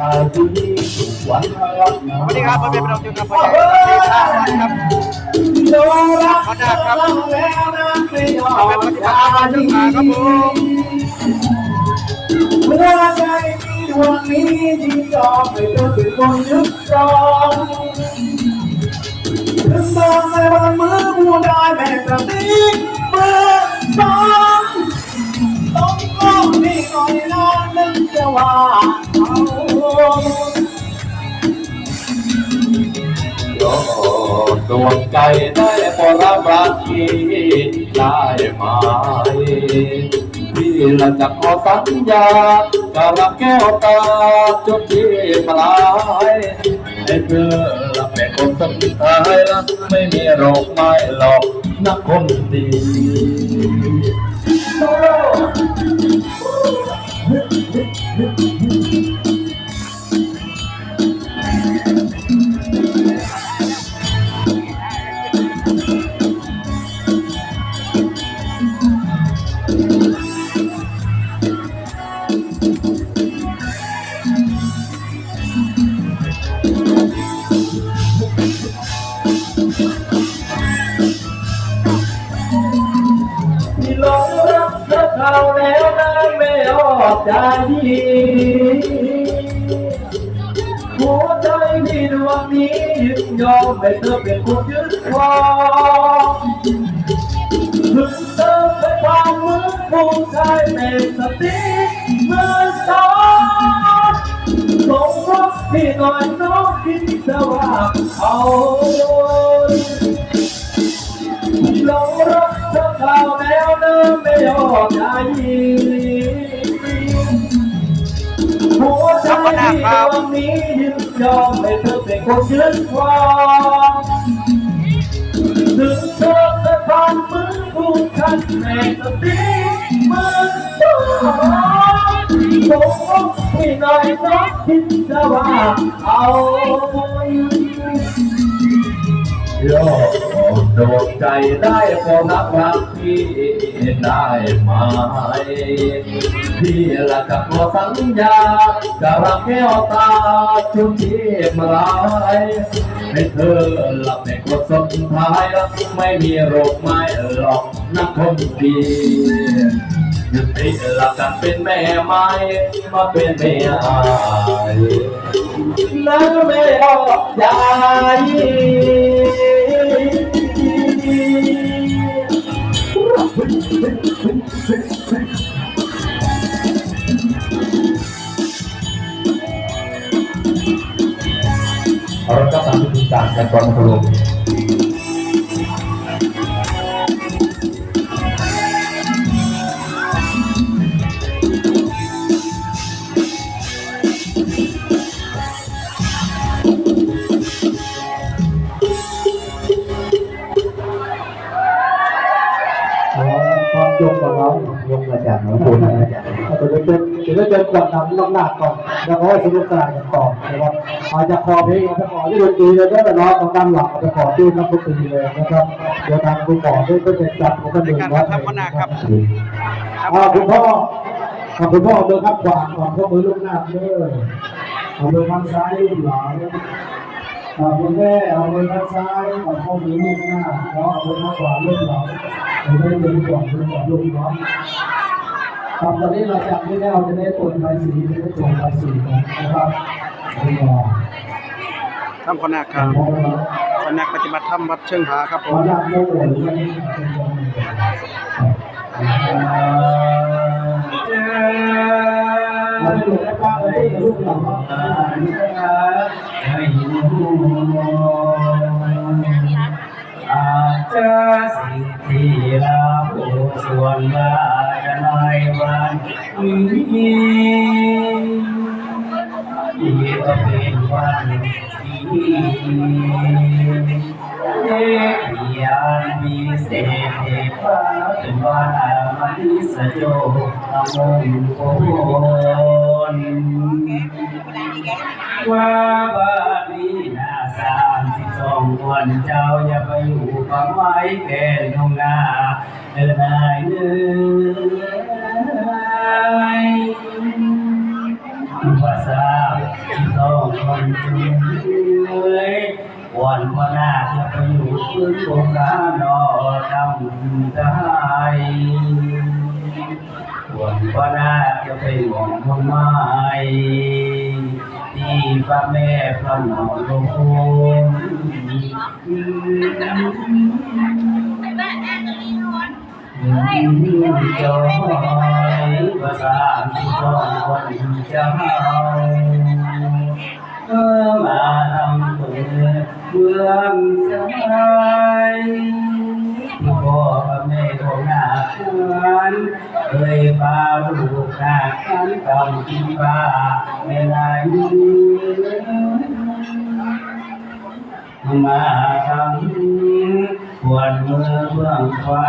สวัสดีครับพ่อแม่พี่น้องทุกท่านพ่อใหญ่ครับโดรักขอดาครับแล้วนะไม่ยอเปมปฏิบัติธรรมจุฬาครับผมหัวใจที่ดวงนี้ที่ยอมให้เธอเป็นคนยึดครองถึงบอกในวันมือผู้ได้แม่กระติ๊กเมื่อสองต้องก้มนี่หน่อยนะนึกจะว่า ดวงใจได้พอรับรักทีได้ไหมพี่ละจะขอสัญญากับรักแก้วตาจุดที่ปลายให้เธอละเป็นคนสุดท้ายละไม่มีโรคไม่หลอกนักคนดี เขาแล้วนั้นไม่ออกใจดีหัวใจที่ดวงนี้ยึดยอมให้เธอเป็นคนยึดครองถึงเธอเป็นความมือผู้ชายเป็นสติเมื่อสองสงรักที่หน่อยน้องคิดจะว่าเอาหลงรัก เธอเขาแล้วเนิ่มไม่ออกใจหัวใจที่ดวงนี้ยึดยอมให้เธอเป็นคนยึดครองถึงเธอจะผ่านมือผู้คันในสติมือตัวผมที่น่อยน้องคิดจะว่าเอา โยดวงใจได้พอนักรักที่ได้ไหมพี่ละกับตัวสัญญาจะรักแก้วตาจุดที่มาลายให้เธอหลับในคนสุดท้ายไม่มีโรคไม่หลอกนักคนดียุติหลักกันเป็นแม่ไม้มาเป็นแม่อายนั่นไม่ออกใจ Orang kata itu tak akan kau ยกมาจากหลวงปู่นะอาจารย์เราจะเป็นจะได้เป็นก่อนนำน้ำหนักก่อน แล้วก็สนุกสนานกันต่อนะครับอาจจะขอเพลงอาจจะขอที่ดนตรีเลยก็แต่น้องต้องด้านหลังอาจจะขอที่นักดนตรีเลยนะครับเดี๋ยวทางคุณหมอด้วยก็จะจัดของกันหนึ่งวัดอ่าคุณพ่ออ่าคุณพ่อเดินครับขวาก่อนข้อมือลูกหน้าเด้อเอามือข้างซ้ายลูกหลานอ่าคุณแม่เอามือข้างซ้ายก่อนข้อมือลูกหน้าแล้วเอามือข้างขวาลูกหลาน เราได้เดินก่อนเดินก่อนลูกน้องครับตอนนี้เราจับไม่ได้เราจะได้ตรวจใบสีจะได้ตรวจใบสีนะครับนี่ก็ทำคนนักครับคนนักปฏิบัติธรรมวัดเชิงผาครับผขอมญาตโมโหหรือไม่เราไม่ดูได้ป้าเลยลูกหลาน วันมาจะในวันนี้ที่ก็เป็นวันที่เด็กยานมีเศษเทฟ้าเป็นวันอามาติสโจอมงคลว่าบาดนี้นาสามสิบ สองวันเจ้าอย่าไปอยู่ความไว้แก่ทงนาเดินนายเนื้อภาษาวันจุนเลยวันพนาจะไปอยู่พื้นโบกานอดำได้วันพนาจะไปหมองบนไม ที่ฟ้าแม่พระนอนลงจอยภาษาที่สองคนจะเฮาเออมาทำเปิดเมืองสบาย ที่พ่อกับแม่ของหน้าคันเอ่ยพาลูกหน้าคันกำกินปลาแม่นายมาทำควรมือเบื้องขวา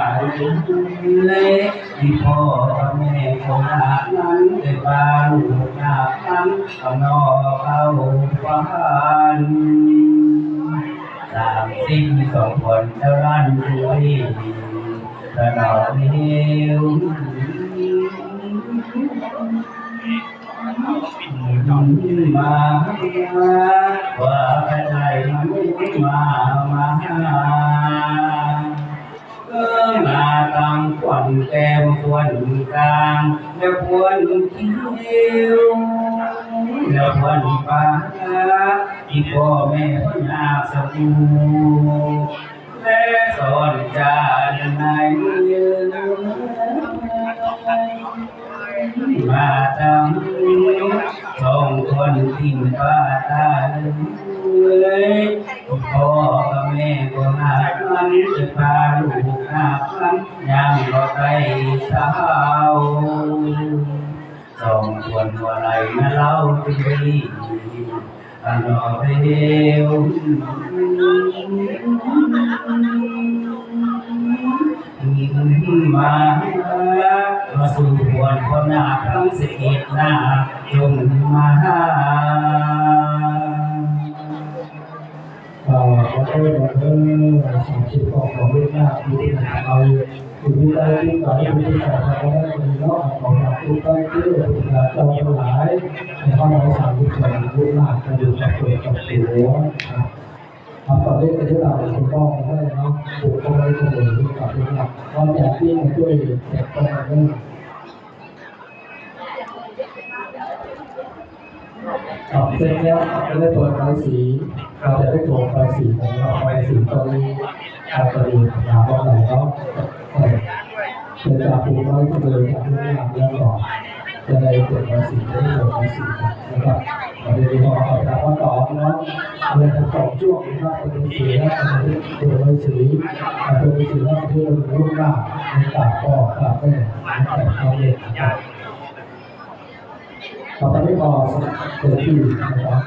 เลยที่พ่อกับแม่ของหน้านั้นได้พาลูกหน้าคนั้อานอเข้าบ้าน สิบสองคนเท่านั้นช่วยตลอดเดียวมาว่าใครมันมามาก็มาตั้งควันแก้มควันกลางแล้วควันคิ้ว แล้วควันปาที่พ่อแม่พนาสกูและสอนจานในยืนมาทำสองคนทิ้งป้าตาเลยพ่อกับแม่ก็หามันจะพาลูกหามันยังก็ไปเท้าส องควรว่าไรนะเล่าจะดีอันรอเดียวมามาสู่วันคนหน้าทั้งสิบหน้าจงมา หาเอ่อขอโทษขอโทษสองชิ้นของของเวียดนามที่ที่เอาอยู่ที่ใต้ที่ก่อนที่ที่ใส่ทางด้านนี้เนาะของเราที่ใต้ที่เราจองหลายในข้อร้อยสามสิบสองเวียดนามจะอยู่กับตัวกับตัวครับตอนนี้ก็ที่เราคุณพ่อได้เนาะปลูกเอาไว้เสมอกับเวียดนามก็จะที่มาช่วยเด็กคนนั้ ออกเสร็จแล้วจะได้เปิดใบสีเราจะได้โถใบสีของเราใบสีตอนนี้อาตรีหาว่าไหนก็เป็นจากปูน้อยเลยจากที่นี่เรื่องก่อจะได้เปิดใบสีได้โถใบสีนะครับเราจะดูว่าเอาจากว่าต่อเนาะเลยทั้งสองช่วงนะครับเป็นสีแล้วเป็นตัวใบสีตัวใบสีแล้วที่เราลูกหน้าในตาก็ตาแม่ต่เขาเองนะครับ ต่อไปไม่พอเกิดที่นะครับ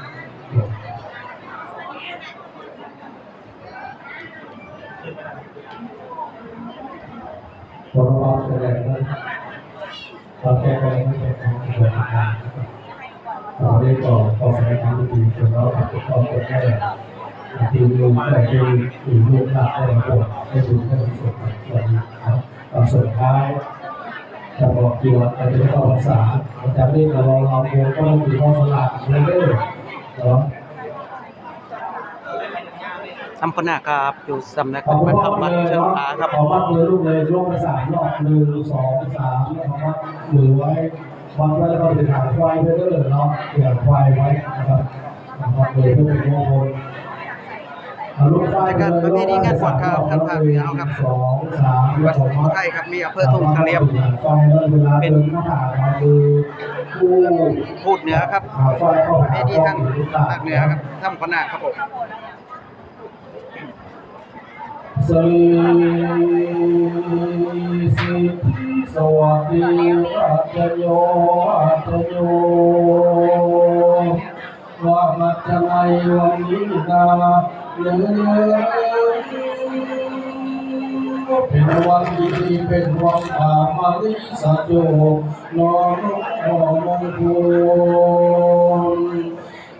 ตัวเราสดงว่าเราแก้ไขไม่เป็นของตัวทางเราได้ก่อก่อแสดงความดีจนเราทำทุกข้อเป็นแค่ทีมลงแต่ที่อีกลูกหลักได้ปวดได้ดูได้สุดส่วนครับตอนสุดท้าย จะบอกกี่วันจะเป็นข้อภาษาจะเรียกเราเราเรียนก็ต้องมีข้อสลากเรื่อยๆเนาะทำคนหน้าครับอยู่สำนักขอบปคุณฏิพ่อบัติเชิงเนาครับขอวัดมือลูกเลยยกภาษารอบหนึ่งสองสามแล้วก็วัดมือไว้วัดไว้แล้วก็จะถ่ายไฟเพื่อเดินเนาะเผื่อไฟไว้นะครับวัดเลยเพื่อเป็นมงคล ในการประเอาลูกไฟเลยสองสามวัดสุโขทัยครับมีอำเภอทุ่งเสลี่ยม เป็นผู้พูดเหนือครับหาไฟเข้าเวหาทีทางภาคเหนือครับทำคนหน้าครับผมสลีสิทธิสวัสดีอัจโยอัจโย ว่ามัจไนวันนี้นาเลือเป็นวันดีเป็นวันอามาลิสัจโยนอนนมงคล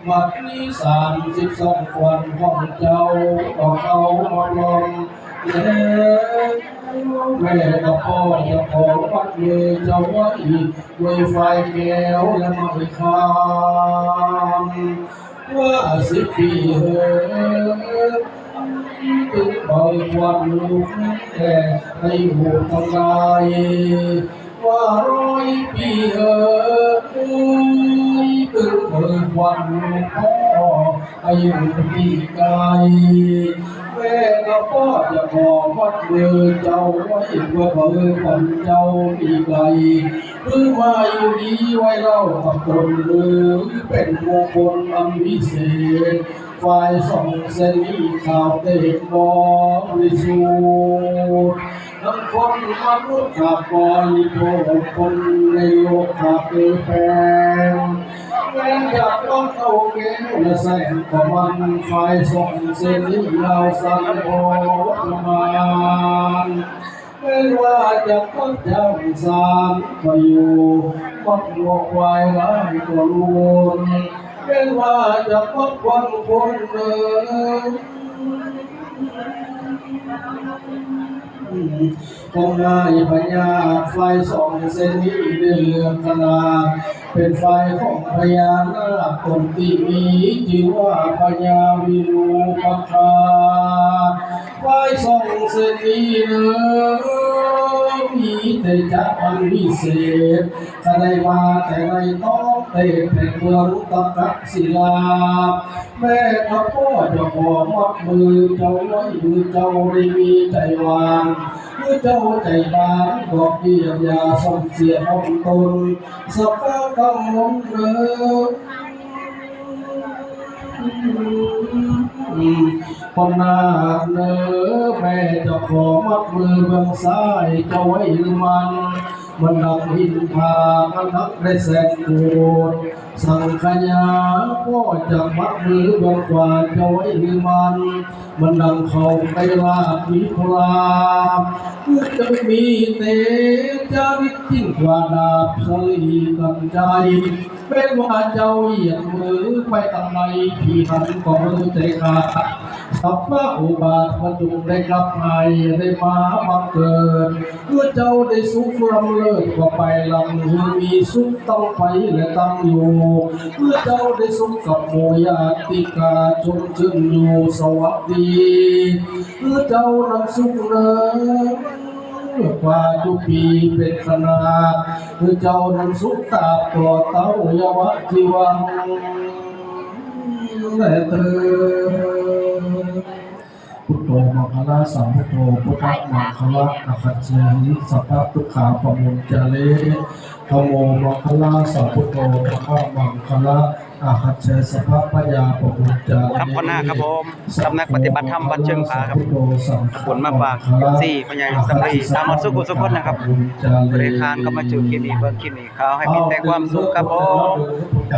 มัดนี้สามสิบสองวันของเจ้าก็เขามาลองแล้ว แม่กับพ่อเจะของวัดเลยเจ้าไว้ไวไฟแก้วและไม่คามว่าสิบปีเหินตึงปล่อยควันลุกแต่ให้หูทำลายว่าร้อยปีเหินตึงปล่อยควันลุกพ่ออายุปีกาย แม่กับพ่อจะขอวัดเบือเจ้าไว้เพื่อเบือคนเจ้าปีไกลเพื่อมาอยู่ดีไว้เล่ากับตนหรือเป็นมงคลอันวิเศษฝ่ายสองเสนีข่าวได้เห็นบริสุทธิ์ทั้งคนมนุษย์ขาดบริโภคคนในโลกขาดเปลี่ย นแปลงแม้จากต้องเข้าเกณฑ์และแสงก็มันฝ่ายส่องเส้นเราสั่งโอประมาณไม่ว่าจะต้องจำสามก็อยู่วัดหัวควายไร้ก็รู้ไม่ว่าจะพักวันคนเดิน คงนายพญาไฟสองเส้นนี้เดือดขนาเป็นไฟของพญานาคตนที่มีชื่อว่าพญาวิรูปัคาไฟสองเส้นนี้เนื้อมีแต่จะอันวิเศษถ้าได้มาแต่ในต้อง เตะเป็นเมืองตะกักศิลา แม่กัพ่อจะขอมัดมือเจ้าไว้มือเจ้าได้มีใจวางมือเจ้าใจบางบอกเดียวยาส่งเสียของตนสักการกำมงเดิมคนหน้าเนอแม่จะขอมัดมือเบื้องซ้ายเจ้าไว้มัน มันดังหินพามันนักได้แสนโกรสังขยาก็จะมัดมือบังขวาจ้าไว้หรือมันมันดังเขาไปลาผีพรามเพื่อจะมีเตจาริกยิ่งกว่าดาบสลีกันใจ เป็นว่าเจ้าเหยียดมือไปทำไมพี่หันก็มือใจขาดสัพพะอุบาทพระจุงได้กลับไทยได้มาบังเกิดเมื่อเจ้าได้สุขลำเลิศก็ไปลำหือมีสุขต้องไปและตั้งอยู่เมื่อเจ้าได้สุขกับโมยาติกาจงชื่นอยู่สวัสดีเมื่อเจ้านั้นสุขเลิศ กว่าทุกปีเป็นขนาดคือเจ้านั้นสุขตาปลอเต้ายวะจีวังและเตอพุทโธมังคลาสัมพุทโธพุทธมังคละอคัจเจหิสัพพะทุกขาปมุญจเลธโมมังคลาสัมพุทโธธรรมมังคละ อาคัจเจสัพพะพยาปมุญจาเลครับพ่อหน้าครับผมสำนักปฏิบัติธรรมวัดเชิงผาครับขอบคุณมากฝากสี่พญาสำลีตามมาสุขุสุขคนนะครับบริการก็มาจูคลิปนี้เบิร์คลิปนี้เขาให้มีแต่ความสุขครับผม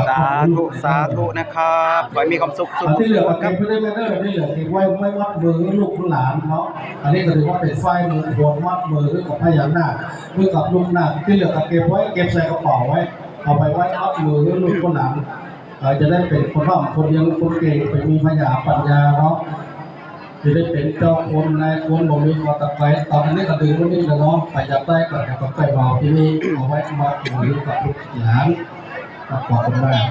สาธุสาธุนะครับขอให้มีความสุขสุขอันที่เหลือคเก็รับบไม่ได้ไม่ได้ที่เหลือเก็บไว้ไม่มัดมือลูกหลานเนาะอันนี้ก็ถือว่าเป็นไฟมือโคนมัดมือกับพญานาคเพื่อกับลูกนาคที่เหลือก็เก็บไว้เก็บใส่กระเป๋าไว้เอาไปไว้มัดมือลูกหลาน เอ่อจะได้เป็นคนร่ำคนเลี้ยงคนเก่งเป็นมีพญาปัญญาเนาะจะได้เป็นเจ้าคนนายคนบ่มีคอตะไคร้ตอนนี้ก็ดื่มนี่แหละเนาะไปจับได้ก็จะไปเบาที่นี่เอาไว้มัดมือกับลูกหลานก็ขอบคุณมาก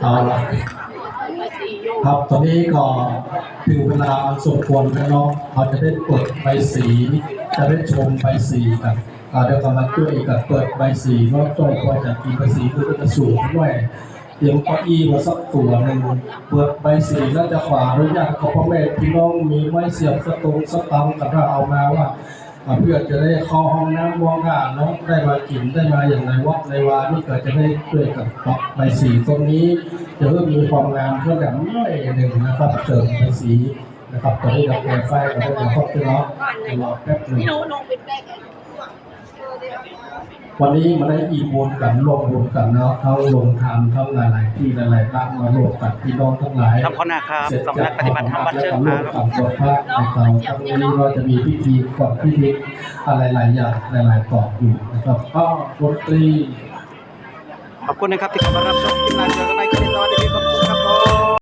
เอาละครับตอนนี้ก็ถึงเวลาสมควรแล้วเนาะเราจะได้เปิดใบสี จะได้ชมใบสีกัน อ่าเดี๋ยวกำลังช่วยกันเปิดใบสีเนาะจ้อยพอจะกินใบสีคือจะสูงด้วยเตรียมเก้าอี้มาสักตัวหนึ่งเปิดใบสีแล้วจะขวาอนุญาตของพ่อแม่พี่น้องมีไม้เสียบสตงสตังค์กันถ้าเอามาว่าเพื่อจะได้เข้าห้องน้ำว่างอ่านเนาะได้มากินได้มาอย่างไรวัดในวานี่ก็จะได้ช่วยกับปักใบสีตรงนี้ จะเพิ่มมีความงามเพื่อแบบน้อยหนึ่งนะครับเสริมใบสีนะครับตอนนี้เราแก้ไฟก็ได้เราครบที่เนาะรอแป๊บหนึ่ง วันนี้มาได้อีบุญกันรวมบุญกันเนาะทั้งลงทานทั้งหลายๆที่หลายๆร่างมารวมกันพี่น้องทั้งหลายครับพ่อหน้าครับสำนักปฏิบัติธรรมวัดเชิงผาครับกับตัวพระในเราทั้งนี้เราจะมีพิธีก่อนพิธีอะไรหลายอย่างหลายๆต่ออยู่นะครับก็ดนตรีขอบคุณนะครับที่เข้ามารับชมคลิปหน้าเจอกันใหม่คลิปนี้สวัสดี